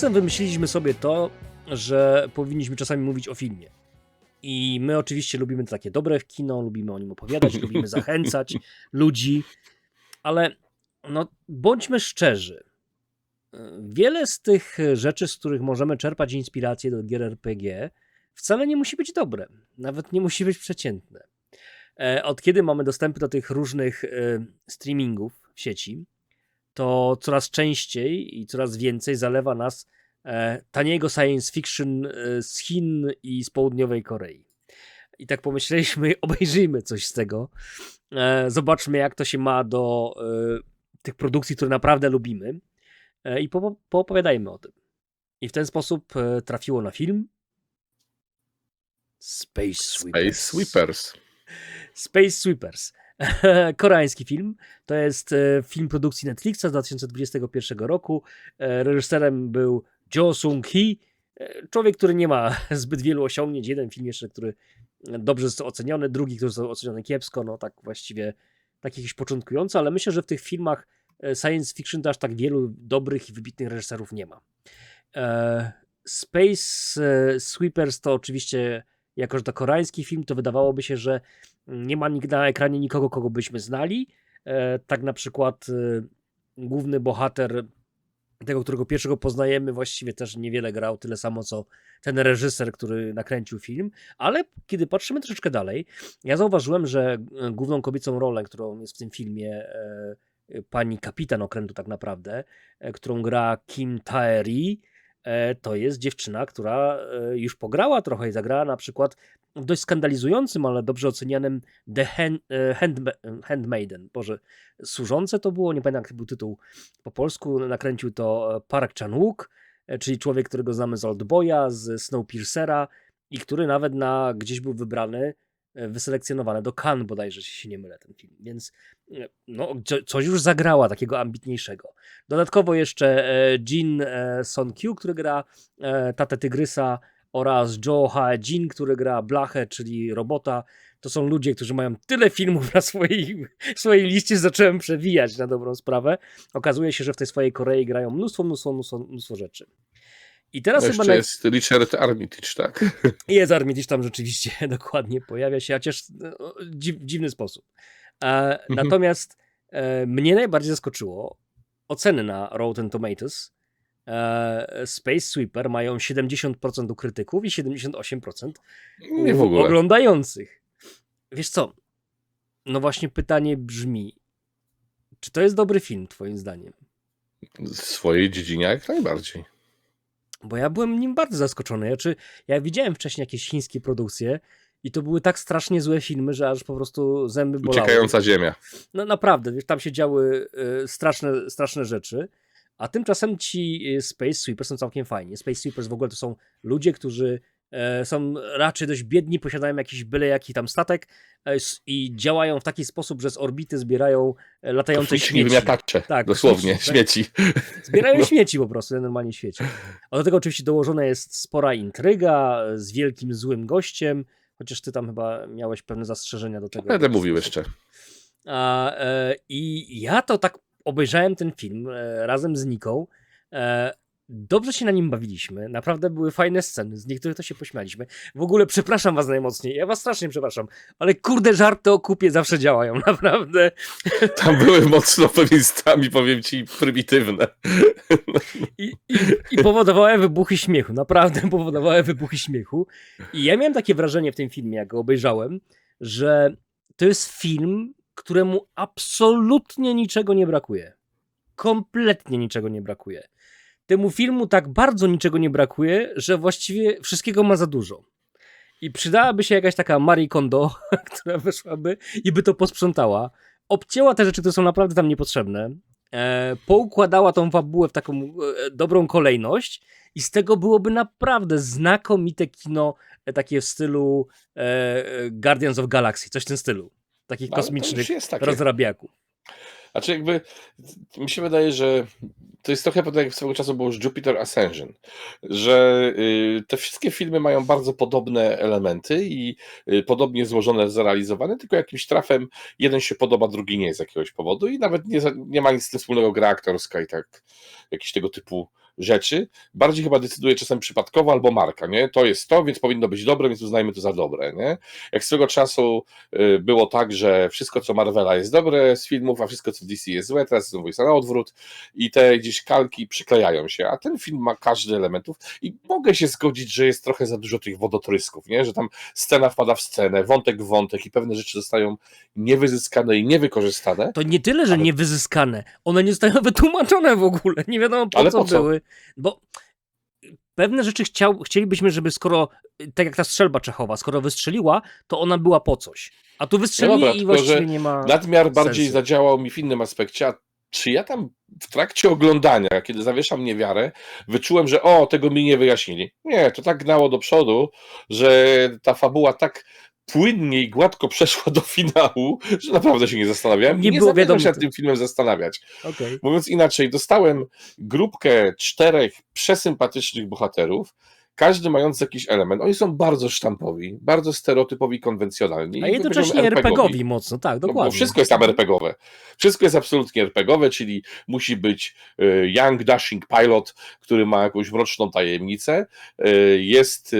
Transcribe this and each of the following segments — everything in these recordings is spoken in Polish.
Foxem wymyśliliśmy sobie to, że powinniśmy czasami mówić o filmie. I my oczywiście lubimy takie dobre kino, lubimy o nim opowiadać, lubimy zachęcać ludzi, ale no, bądźmy szczerzy. Wiele z tych rzeczy, z których możemy czerpać inspirację do gier RPG, wcale nie musi być dobre, nawet nie musi być przeciętne. E, Od kiedy mamy dostępy do tych różnych e, streamingów w sieci, to coraz częściej i coraz więcej zalewa nas e, taniego science fiction e, z Chin i z południowej Korei. I tak pomyśleliśmy, obejrzyjmy coś z tego. E, Zobaczmy, jak to się ma do tych produkcji, które naprawdę lubimy. I po, poopowiadajmy o tym. I w ten sposób trafiło na film Space Sweepers. Space Sweepers. Space Sweepers. Koreański film. To jest e, film produkcji Netflixa z 2021 roku. E, Reżyserem był Jo Sung-hee. E, Człowiek, który nie ma zbyt wielu osiągnięć. Jeden film jeszcze, który dobrze został oceniony, drugi, który został oceniony kiepsko. No tak właściwie tak jakiś początkujący, ale myślę, że w tych filmach science fiction to aż tak wielu dobrych i wybitnych reżyserów nie ma. Space Sweepers to oczywiście, jako że to koreański film, to wydawałoby się, że nie ma na ekranie nikogo, kogo byśmy znali. E, tak na przykład e, główny bohater tego, którego pierwszego poznajemy, właściwie też niewiele grał, tyle samo co ten reżyser, który nakręcił film, ale kiedy patrzymy troszeczkę dalej, ja zauważyłem, że e, główną kobiecą rolę, którą jest w tym filmie e, pani kapitan okrętu tak naprawdę, którą gra Kim Taeri, to jest dziewczyna, która e, już pograła trochę i zagrała na przykład w dość skandalizującym, ale dobrze ocenianym The Hand, e, e, Handmaiden. Boże, służące to było, nie pamiętam jaki był tytuł po polsku, nakręcił to e, Park Chan-wook, e, czyli człowiek, którego znamy z Oldboya, z Snowpiercera i który nawet na gdzieś był wybrany, e, wyselekcjonowany do Cannes bodajże, jeśli się nie mylę ten film, więc e, no, co- coś już zagrała takiego ambitniejszego. Dodatkowo jeszcze e, Jin Son-kyu, który gra tatę Tygrysa oraz Joe Ha-jin, który gra Blachę, czyli robota. To są ludzie, którzy mają tyle filmów na swojej, swojej liście, zacząłem przewijać na dobrą sprawę. Okazuje się, że w tej swojej Korei grają mnóstwo, mnóstwo, mnóstwo, mnóstwo rzeczy. I teraz Jeszcze jest Richard Armitage, tak? Jest Armitage tam rzeczywiście dokładnie pojawia się, chociaż no, dziw, dziwny sposób. E, natomiast e, mnie najbardziej zaskoczyło oceny na Rotten Tomatoes. E, Space Sweeper mają 70% u krytyków i 78% Nie w u ogóle. oglądających. Wiesz co? No właśnie pytanie brzmi, czy to jest dobry film twoim zdaniem? W swojej dziedzinie jak najbardziej. Bo ja byłem nim bardzo zaskoczony. Ja, czy, ja widziałem wcześniej jakieś chińskie produkcje i to były tak strasznie złe filmy, że aż po prostu zęby bolały. Uciekająca ziemia. No naprawdę, wiesz, tam się działy y, straszne, straszne rzeczy, a tymczasem ci y, Space Sweepers są całkiem fajni. Space Sweepers w ogóle to są ludzie, którzy są raczej dość biedni, posiadają jakiś byle jaki tam statek e, i działają w taki sposób, że z orbity zbierają e, latające śmieci. wymiatacze. Tak, Dosłownie, kosmiczni, śmieci. Zbierają No. śmieci po prostu, normalnie w świecie. A do tego oczywiście dołożona jest spora intryga z wielkim złym gościem, chociaż ty tam chyba miałeś pewne zastrzeżenia do tego. Będę mówił jeszcze. A, e, I ja to tak obejrzałem ten film e, razem z Niką. E, dobrze się na nim bawiliśmy. Naprawdę były fajne sceny. Z niektórych to się pośmialiśmy. W ogóle przepraszam was najmocniej. Ja was strasznie przepraszam. Ale kurde, żarty o kupie zawsze działają. Naprawdę. Tam były mocno feministami, powiem ci, prymitywne. I, i, I powodowały wybuchy śmiechu. Naprawdę powodowały wybuchy śmiechu. I ja miałem takie wrażenie w tym filmie, jak go obejrzałem, że to jest film, któremu absolutnie niczego nie brakuje. Kompletnie niczego nie brakuje. Temu filmu tak bardzo niczego nie brakuje, że właściwie wszystkiego ma za dużo. I przydałaby się jakaś taka Marie Kondo, która weszłaby i by to posprzątała. Obcięła te rzeczy, które są naprawdę tam niepotrzebne. E, poukładała tą fabułę w taką e, dobrą kolejność i z tego byłoby naprawdę znakomite kino e, takie w stylu e, e, Guardians of Galaxy, coś w tym stylu. Takich to kosmicznych rozrabiaków. Znaczy jakby mi się wydaje, że to jest trochę podobnie jak swego czasu było już Jupiter Ascension, że y, te wszystkie filmy mają bardzo podobne elementy i y, podobnie złożone, zrealizowane, tylko jakimś trafem jeden się podoba, drugi nie z jakiegoś powodu i nawet nie, nie ma nic wspólnego gra aktorska i tak jakieś tego typu rzeczy bardziej chyba decyduje czasem przypadkowo albo marka, nie? To jest to, więc powinno być dobre, więc uznajmy to za dobre, nie? Jak swego czasu y, było tak, że wszystko co Marvela jest dobre z filmów, a wszystko co DC jest złe, teraz znowu jest na odwrót i te gdzieś kalki przyklejają się, a ten film ma każdy elementów i mogę się zgodzić, że jest trochę za dużo tych wodotrysków, nie? Że tam scena wpada w scenę, wątek w wątek i pewne rzeczy zostają niewyzyskane i niewykorzystane. To nie tyle, że Ale- niewyzyskane, one nie zostają wytłumaczone w ogóle, nie wiadomo po Ale co po co? były, bo pewne rzeczy chciał, chcielibyśmy, żeby skoro, tak jak ta strzelba Czechowa, skoro wystrzeliła, to ona była po coś, a tu wystrzeli dobra, i właściwie nie ma... Nadmiar bardziej sensu. zadziałał mi w innym aspekcie, a czy ja tam w trakcie oglądania, kiedy zawieszam niewiarę, wyczułem, że o, tego mi nie wyjaśnili. Nie, to tak gnało do przodu, że ta fabuła tak płynnie i gładko przeszła do finału, że naprawdę się nie zastanawiałem. Nie nie było wiadomo, się nad tym filmem zastanawiać. Okej. Mówiąc inaczej, dostałem grupkę czterech przesympatycznych bohaterów, każdy mający jakiś element. Oni są bardzo sztampowi, bardzo stereotypowi, konwencjonalni. A jednocześnie powiedziałbym RPGowi mocno, tak, no, dokładnie. bo wszystko jest tam RPGowe. Wszystko jest absolutnie RPGowe, czyli musi być e, Young Dashing Pilot, który ma jakąś mroczną tajemnicę. E, Jest e,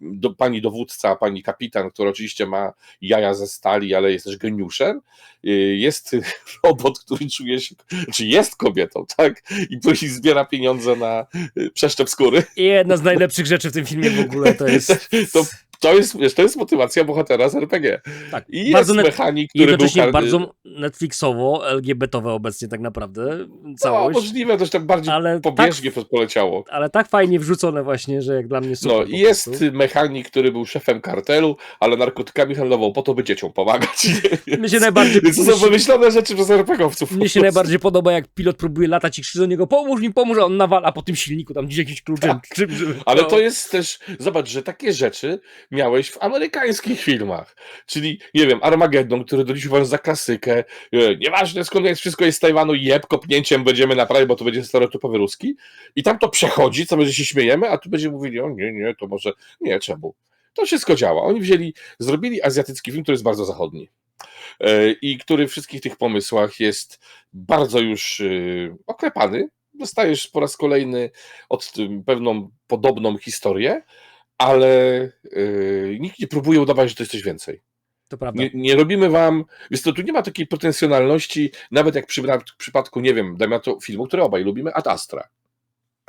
do, pani dowódca, pani kapitan, która oczywiście ma jaja ze stali, ale jest też geniuszem. E, Jest robot, który czuje się, czy jest kobietą, tak? I później zbiera pieniądze na e, przeszczep skóry. I jedna z najlepszych rzeczy w tym filmie w ogóle to jest... To, to, jest, wiesz, to jest motywacja bohatera z RPG. tak, I jest bardzo net- mechanik, który był jednocześnie bardzo Netflixowo, LGBT-owe obecnie tak naprawdę, No, całość, możliwe, też tak bardziej Ale pobieżnie poleciało. ale tak fajnie wrzucone właśnie, że jak dla mnie super No jest prostu. mechanik, który był szefem kartelu, ale narkotykami handlował po to, by dzieciom pomagać. Mnie się najbardziej, Więc to są wymyślone rzeczy przez RPGowców. mnie się najbardziej podoba, jak pilot próbuje latać i krzyczy do niego, pomóż mi, pomóż, a on nawala po tym silniku, tam gdzieś jakimś kluczem, czym, żeby... Tak. Ale no. to jest też, zobacz, że takie rzeczy miałeś w amerykańskich filmach. Czyli, nie wiem, Armageddon, który do dziś za klasykę. e, Nieważne skąd jest, wszystko jest z Tajwanu, jeb, kopnięciem będziemy naprawiać, bo to będzie stereotypowy ruski. I tam to przechodzi, co będzie się śmiejemy, a tu będziemy mówili, o nie, nie, to może, nie, czemu? To wszystko działa. Oni wzięli, zrobili azjatycki film, który jest bardzo zachodni. E, I który w wszystkich tych pomysłach jest bardzo już e, oklepany. Dostajesz po raz kolejny od pewną podobną historię, ale e, nikt nie próbuje udawać, że to jest coś więcej. To prawda. Nie, nie robimy wam. Więc to tu nie ma takiej pretensjonalności, nawet jak przy, w przypadku, nie wiem, dajmy na to filmu, który obaj lubimy, Ad Astra.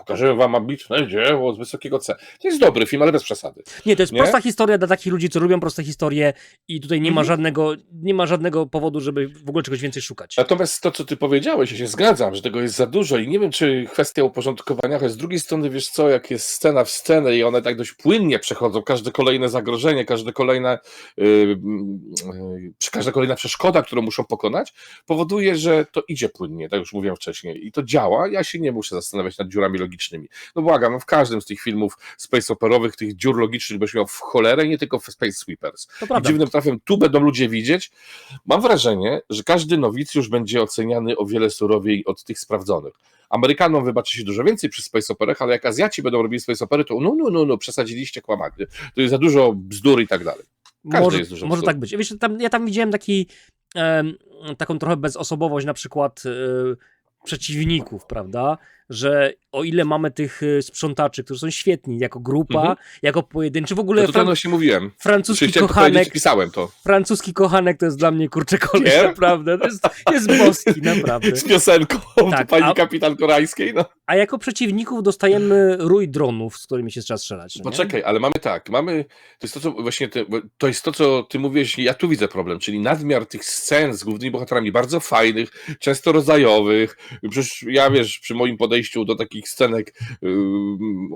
Pokażemy wam ambitne dzieło z wysokiego C. To jest dobry film, ale bez przesady. Nie, to jest Nie? prosta historia dla takich ludzi, co lubią proste historie i tutaj nie ma Mhm. żadnego, nie ma żadnego powodu, żeby w ogóle czegoś więcej szukać. Natomiast to, co ty powiedziałeś, ja się zgadzam, że tego jest za dużo i nie wiem, czy kwestia uporządkowania, choć z drugiej strony, wiesz co, jak jest scena w scenę i one tak dość płynnie przechodzą, każde kolejne zagrożenie, każde kolejne, yy, yy, każda kolejna przeszkoda, którą muszą pokonać, powoduje, że to idzie płynnie, tak już mówiłem wcześniej, i to działa, ja się nie muszę zastanawiać nad dziurami logicznymi. No błagam, no w każdym z tych filmów space operowych, tych dziur logicznych będziesz miał w cholerę, nie tylko w Space Sweepers. To I dziwnym trafem tu będą ludzie widzieć. Mam wrażenie, że każdy nowicjusz będzie oceniany o wiele surowiej od tych sprawdzonych. Amerykanom wybaczy się dużo więcej przy space operach, ale jak Azjaci będą robili space opery, to no, no, no, no, przesadziliście kłamanie. To jest za dużo bzdur i tak dalej. Każdy Może, jest dużo może bzdur. tak być. Wiesz, tam, ja tam widziałem taki, em, taką trochę bezosobowość na przykład e, przeciwników, prawda? Że o ile mamy tych e, sprzątaczy, którzy są świetni jako grupa, Mhm. jako pojedynczy, w ogóle Ja to fran- właśnie mówiłem. francuski kochanek, pisałem to. francuski kochanek to jest dla mnie kurczę koleś, naprawdę. To jest, jest boski, naprawdę. Z piosenką Tak, pani a- kapitan koreańskiej. No. A jako przeciwników dostajemy rój dronów, z którymi się trzeba strzelać. no? Poczekaj, ale mamy tak, mamy, to jest to, co właśnie, ty, to jest to, co ty mówisz, ja tu widzę problem, czyli nadmiar tych scen z głównymi bohaterami, bardzo fajnych, często rodzajowych, przecież ja, wiesz, przy moim podejściu do takich scenek yy,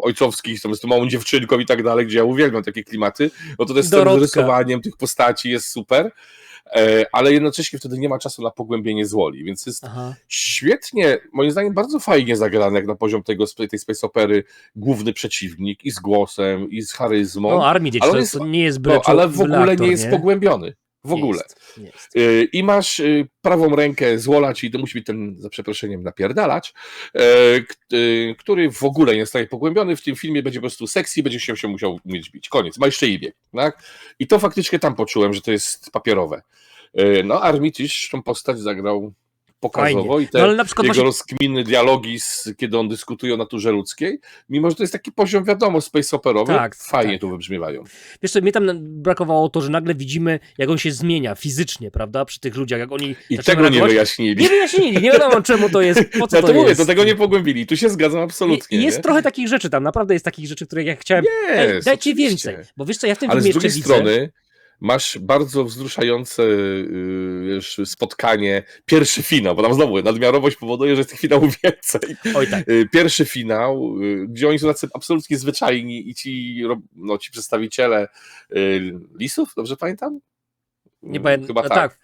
ojcowskich, tam z tą małą dziewczynką i tak dalej, gdzie ja uwielbiam takie klimaty, no to te sceny z rysowaniem tych postaci jest super, e, ale jednocześnie wtedy nie ma czasu na pogłębienie złoli, więc jest Aha. świetnie, moim zdaniem bardzo fajnie zagrany jak na poziom tego, tej space opery główny przeciwnik i z głosem, i z charyzmą, No, ale to, jest, to nie jest no, ale w ogóle aktor, nie jest pogłębiony. W Nie ogóle. Jest, jest. Y, I masz y, prawą rękę złola, czyli to musi być ten, za przeproszeniem, napierdalacz, y, który w ogóle nie zostaje pogłębiony. W tym filmie będzie po prostu sexy, będzie się, się musiał umieć bić. Koniec. Ma jeszcze imię. Tak? I to faktycznie tam poczułem, że to jest papierowe. No, Armitage tą postać zagrał pokazowo i te No ale na przykład jego właśnie, rozkminy, dialogi, z, kiedy on dyskutuje o naturze ludzkiej, mimo że to jest taki poziom, wiadomo, space operowy, Tak, fajnie tak. tu wybrzmiewają. wiesz co, mnie tam brakowało to, że nagle widzimy, jak on się zmienia fizycznie, prawda, przy tych ludziach, jak oni I tego nie reagować. wyjaśnili. Nie wyjaśnili, nie wiadomo czemu to jest, po co Ja to, to mówię, jest. do tego nie pogłębili. Tu się zgadzam absolutnie. I jest nie? trochę takich rzeczy tam, naprawdę jest takich rzeczy, których ja chciałem, Jest, dajcie oczywiście. więcej, bo wiesz co, ja w tym Ale z filmie drugiej jeszcze widzę, strony masz bardzo wzruszające yy, wiesz, spotkanie, pierwszy finał, bo tam znowu nadmiarowość powoduje, że jest tych finałów więcej. oj tak, Yy, Pierwszy finał, yy, gdzie oni są tacy absolutnie zwyczajni i ci, no, ci przedstawiciele lisów, dobrze pamiętam? nie pamiętam, Chyba tak. tak,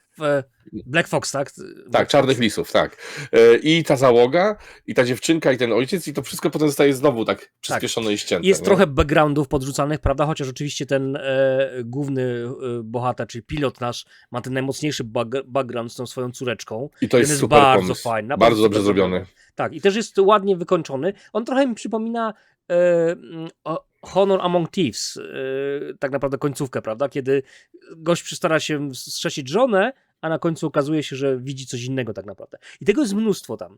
Black Fox, tak? Tak, czarnych lisów, tak. Yy, I ta załoga, i ta dziewczynka, i ten ojciec, i to wszystko potem zostaje znowu tak przyspieszone i ścięte. Jest nie? trochę backgroundów podrzucanych, prawda? Chociaż oczywiście ten e, główny e, bohater, czyli pilot nasz, ma ten najmocniejszy background z tą swoją córeczką. I to jest jest super bardzo pomysł. fajny, Bardzo dobrze zrobiony. Tak, i też jest ładnie wykończony. On trochę mi przypomina e, o- Honor Among Thieves, e, tak naprawdę końcówkę, prawda? Kiedy gość przystara się strzesić żonę, a na końcu okazuje się, że widzi coś innego tak naprawdę. I tego jest mnóstwo tam.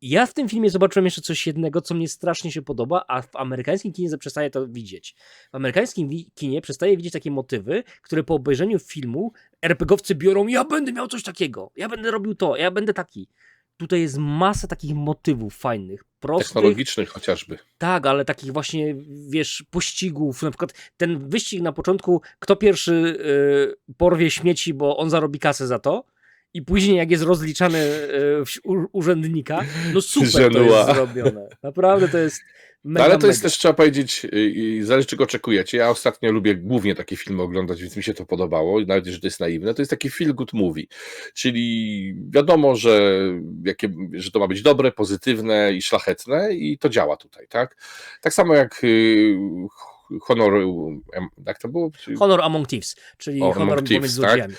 Ja w tym filmie zobaczyłem jeszcze coś jednego, co mnie strasznie się podoba, a w amerykańskim kinie przestaję to widzieć. W amerykańskim kinie przestaję widzieć takie motywy, które po obejrzeniu filmu RPGowcy biorą, ja będę miał coś takiego, ja będę robił to, ja będę taki. Tutaj jest masa takich motywów fajnych, prostych, Technologicznych chociażby. tak, ale takich właśnie, wiesz, pościgów, na przykład ten wyścig na początku, kto pierwszy y, porwie śmieci, bo on zarobi kasę za to i później jak jest rozliczany y, u, urzędnika, no super to jest zrobione. Naprawdę to jest mega, ale to jest mega. też, trzeba powiedzieć, y, zależy czego oczekujecie. Ja ostatnio lubię głównie takie filmy oglądać, więc mi się to podobało, nawet jeżeli to jest naiwne. To jest taki feel good movie, czyli wiadomo, że, jakie, że to ma być dobre, pozytywne i szlachetne i to działa tutaj, tak? Tak samo jak y, Honor, em, jak to było? Honor Among Thieves, czyli O, honor Among pomiędzy Thieves, tak?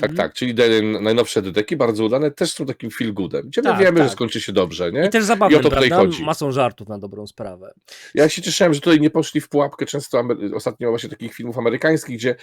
Tak, Mhm. tak, czyli te najnowsze deki, bardzo udane, też są takim feel goodem, gdzie my Tak, wiemy, tak. że skończy się dobrze, nie? I też zabawne, I o to tutaj prawda? chodzi. Masą żartów na dobrą sprawę. Ja się cieszyłem, że tutaj nie poszli w pułapkę często ostatnio właśnie takich filmów amerykańskich, gdzie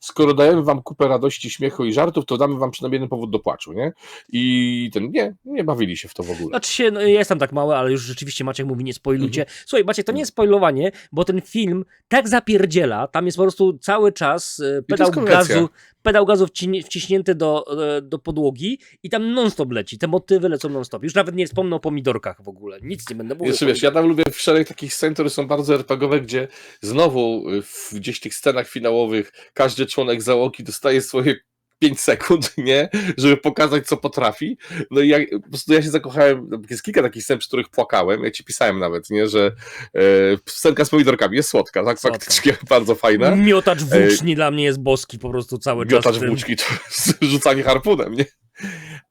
skoro dajemy wam kupę radości, śmiechu i żartów, to damy wam przynajmniej jeden powód do płaczu, nie? I ten, nie, nie bawili się w to w ogóle. Znaczy się, no, ja jestem tak mały, ale już rzeczywiście Maciek mówi, nie spoilujcie. Mhm. Słuchaj, Maciek, to nie jest spoilowanie, bo ten film tak zapierdziela, tam jest po prostu cały czas to pedał gazu, pedał gazu wciśnięty do, e, do podłogi i tam non-stop leci, te motywy lecą non-stop. Już nawet nie wspomnę o pomidorkach w ogóle, nic nie będę mówił. Jeszcze wiesz, ja tam lubię szereg takich scen, które są bardzo RPGowe, gdzie znowu y, w gdzieś tych scenach finałowych każdy członek załogi dostaje swoje 5 sekund, nie? Żeby pokazać, co potrafi. No i ja, po prostu ja się zakochałem, no, jest kilka takich scen, przy których płakałem, ja ci pisałem nawet, nie? Że e, scenka z pomidorkami jest słodka, tak? Słodka. Faktycznie bardzo fajna. Miotacz włóczni dla mnie jest boski po prostu cały czas. Miotacz w tym. włóczki to rzucanie harpunem, nie?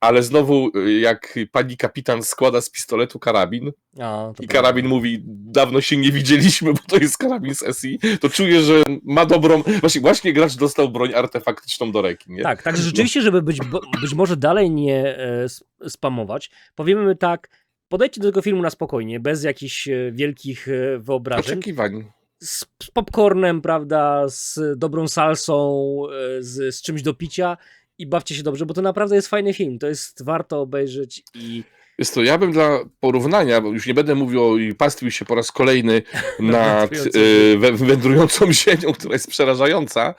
Ale znowu, y, jak pani kapitan składa z pistoletu karabin, A, i prawda. karabin mówi, dawno się nie widzieliśmy, bo to jest karabin z SI, to czuję, że ma dobrą, właśnie, właśnie gracz dostał broń artefaktyczną do ręki, nie? Tak, także rzeczywiście, żeby być, być może dalej nie e, spamować, powiemy tak, podejdźcie do tego filmu na spokojnie, bez jakichś e, wielkich e, wyobrażeń, Oczekiwań. z, popcornem, prawda, z dobrą salsą, z, z czymś do picia i bawcie się dobrze, bo to naprawdę jest fajny film, to jest warto obejrzeć i Jest to, ja bym dla porównania, bo już nie będę mówił o- i pastwił się po raz kolejny nad Wędrującą wę- wędrującą ziemią, która jest przerażająca,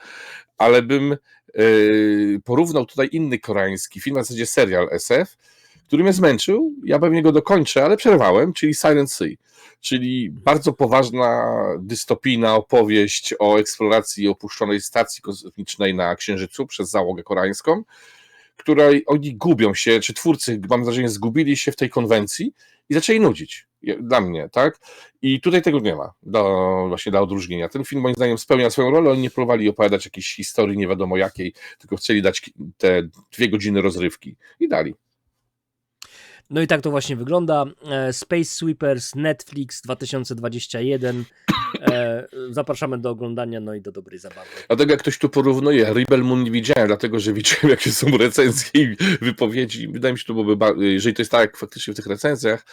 ale bym e, porównał tutaj inny koreański film, na zasadzie serial SF, który mnie zmęczył, ja pewnie go dokończę, ale przerwałem, czyli Silent Sea, czyli bardzo poważna, dystopijna opowieść o eksploracji opuszczonej stacji kosmicznej na Księżycu przez załogę koreańską, której oni gubią się, czy twórcy, mam wrażenie, zgubili się w tej konwencji i zaczęli nudzić. Dla mnie, tak? I tutaj tego nie ma, do, właśnie dla odróżnienia. Ten film moim zdaniem spełnia swoją rolę, oni nie próbowali opowiadać jakiejś historii nie wiadomo jakiej, tylko chcieli dać te dwie godziny rozrywki i dali. No i tak to właśnie wygląda. E, Space Sweepers, Netflix 2021. E, zapraszamy do oglądania, no i do dobrej zabawy. Dlatego jak ktoś tu porównuje, Rebel Moon nie widziałem, dlatego że widziałem jakie są recenzje i wypowiedzi. Wydaje mi się, że to byłoby, jeżeli to jest tak jak faktycznie w tych recenzjach,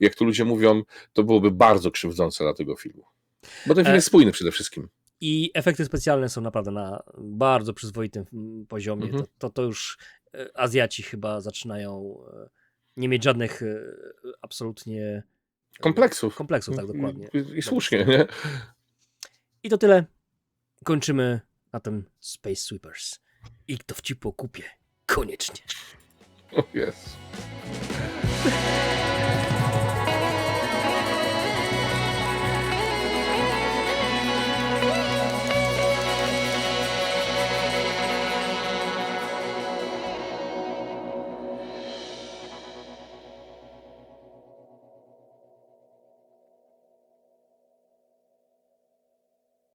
jak tu ludzie mówią, to byłoby bardzo krzywdzące dla tego filmu. Bo ten film E, jest spójny przede wszystkim. I efekty specjalne są naprawdę na bardzo przyzwoitym poziomie. Mhm. To, to, to już Azjaci chyba zaczynają nie mieć żadnych e, absolutnie e, Kompleksów. kompleksów, tak dokładnie. I, i słusznie, nie? I to tyle. Kończymy na tym Space Sweepers. I kto wcipu kupię. Koniecznie. O jest.